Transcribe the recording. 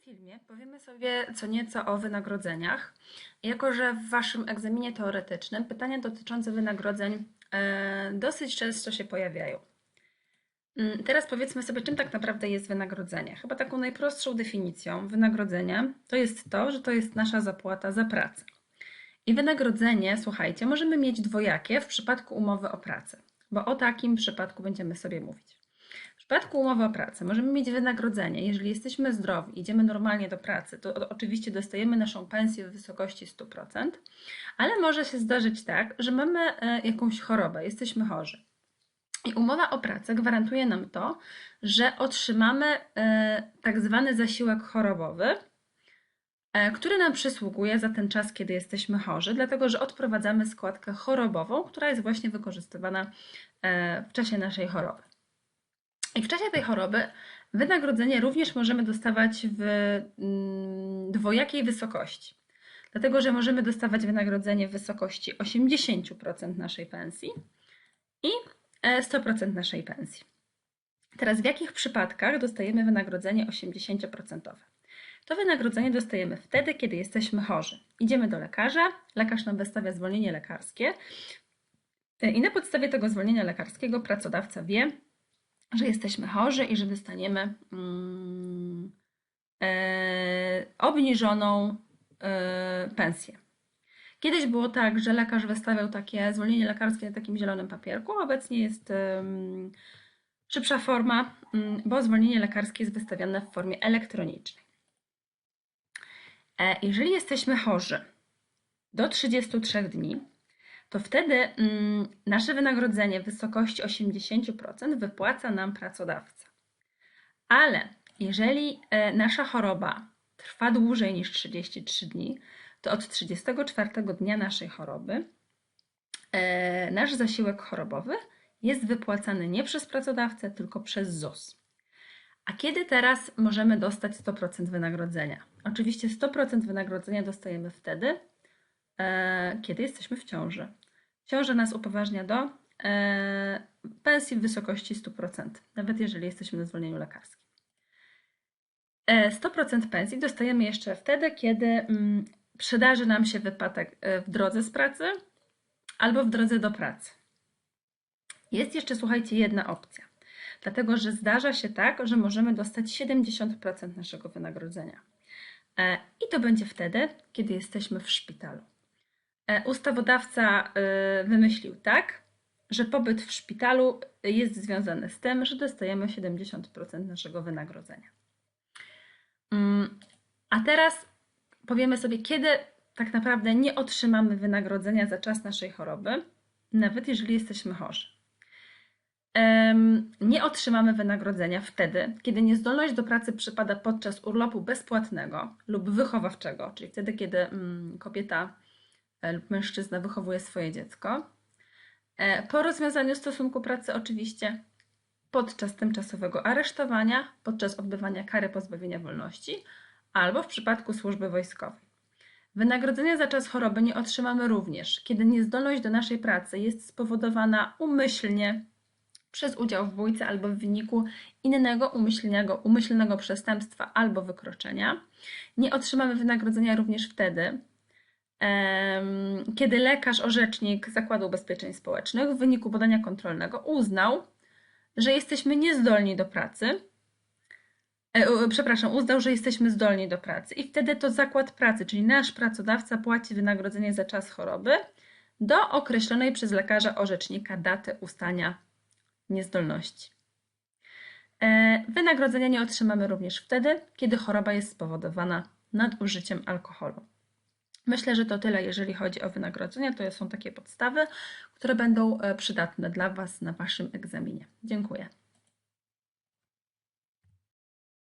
filmie powiemy sobie co nieco o wynagrodzeniach. Jako, że w Waszym egzaminie teoretycznym pytania dotyczące wynagrodzeń e, dosyć często się pojawiają. Mm, Teraz powiedzmy sobie, czym tak naprawdę jest wynagrodzenie. Chyba taką najprostszą definicją wynagrodzenia to jest to, że to jest nasza zapłata za pracę. I wynagrodzenie, słuchajcie, możemy mieć dwojakie w przypadku umowy o pracę, bo o takim przypadku będziemy sobie mówić. Przypadku umowy o pracę możemy mieć wynagrodzenie, jeżeli jesteśmy zdrowi, idziemy normalnie do pracy, to oczywiście dostajemy naszą pensję w wysokości 100%, ale może się zdarzyć tak, że mamy e, jakąś chorobę, jesteśmy chorzy. I umowa o pracę gwarantuje nam to, że otrzymamy e, tak zwany zasiłek chorobowy, e, który nam przysługuje za ten czas, kiedy jesteśmy chorzy, dlatego że odprowadzamy składkę chorobową, która jest właśnie wykorzystywana w czasie naszej choroby. I w czasie tej choroby wynagrodzenie również możemy dostawać w mm, dwojakiej wysokości. Dlatego, że możemy dostawać wynagrodzenie w wysokości 80% naszej pensji i e, 100% naszej pensji. Teraz w jakich przypadkach dostajemy wynagrodzenie 80%? To wynagrodzenie dostajemy wtedy, kiedy jesteśmy chorzy. Idziemy do lekarza, lekarz nam wystawia zwolnienie lekarskie e, i na podstawie tego zwolnienia lekarskiego pracodawca wie, że jesteśmy chorzy i że dostaniemy mm, e, obniżoną e, pensję. Kiedyś było tak, że lekarz wystawiał takie zwolnienie lekarskie na takim zielonym papierku, obecnie jest em, szybsza forma, mm, bo zwolnienie lekarskie jest wystawiane w formie elektronicznej. E, Jeżeli jesteśmy chorzy do 33 dni, to wtedy mm, nasze wynagrodzenie w wysokości 80% wypłaca nam pracodawca. Ale jeżeli e, nasza choroba trwa dłużej niż 33 dni, to od 34 dnia naszej choroby e, nasz zasiłek chorobowy jest wypłacany nie przez pracodawcę, tylko przez ZUS. A kiedy teraz możemy dostać 100% wynagrodzenia? Oczywiście 100% wynagrodzenia dostajemy wtedy, e, kiedy jesteśmy w ciąży. Ciąża nas upoważnia do e, pensji w wysokości 100%, nawet jeżeli jesteśmy na zwolnieniu lekarskim. E, 100% pensji dostajemy jeszcze wtedy, kiedy mm, przydarzy nam się wypadek e, w drodze z pracy albo w drodze do pracy. Jest jeszcze, słuchajcie, jedna opcja. Dlatego, że zdarza się tak, że możemy dostać 70% naszego wynagrodzenia. E, I to będzie wtedy, kiedy jesteśmy w szpitalu. E, Ustawodawca e, wymyślił tak, że pobyt w szpitalu jest związany z tym, że dostajemy 70% naszego wynagrodzenia. Mm, A teraz powiemy sobie, kiedy tak naprawdę nie otrzymamy wynagrodzenia za czas naszej choroby, nawet jeżeli jesteśmy chorzy. Nie otrzymamy wynagrodzenia wtedy, kiedy niezdolność do pracy przypada podczas urlopu bezpłatnego lub wychowawczego, czyli wtedy, kiedy mm, kobieta lub mężczyzna wychowuje swoje dziecko. E, Po rozwiązaniu stosunku pracy, oczywiście, podczas tymczasowego aresztowania, podczas odbywania kary pozbawienia wolności albo w przypadku służby wojskowej. Wynagrodzenia za czas choroby nie otrzymamy również, kiedy niezdolność do naszej pracy jest spowodowana umyślnie przez udział w bójce albo w wyniku innego umyślnego, umyślnego przestępstwa albo wykroczenia. Nie otrzymamy wynagrodzenia również wtedy, kiedy lekarz, orzecznik Zakładu Ubezpieczeń Społecznych w wyniku badania kontrolnego uznał, że jesteśmy niezdolni do pracy, e, przepraszam, uznał, że jesteśmy zdolni do pracy i wtedy to zakład pracy, czyli nasz pracodawca płaci wynagrodzenie za czas choroby do określonej przez lekarza orzecznika daty ustania niezdolności. E, Wynagrodzenia nie otrzymamy również wtedy, kiedy choroba jest spowodowana nadużyciem alkoholu. Myślę, że to tyle, jeżeli chodzi o wynagrodzenia. To są takie podstawy, które będą e, przydatne dla Was na Waszym egzaminie. Dziękuję.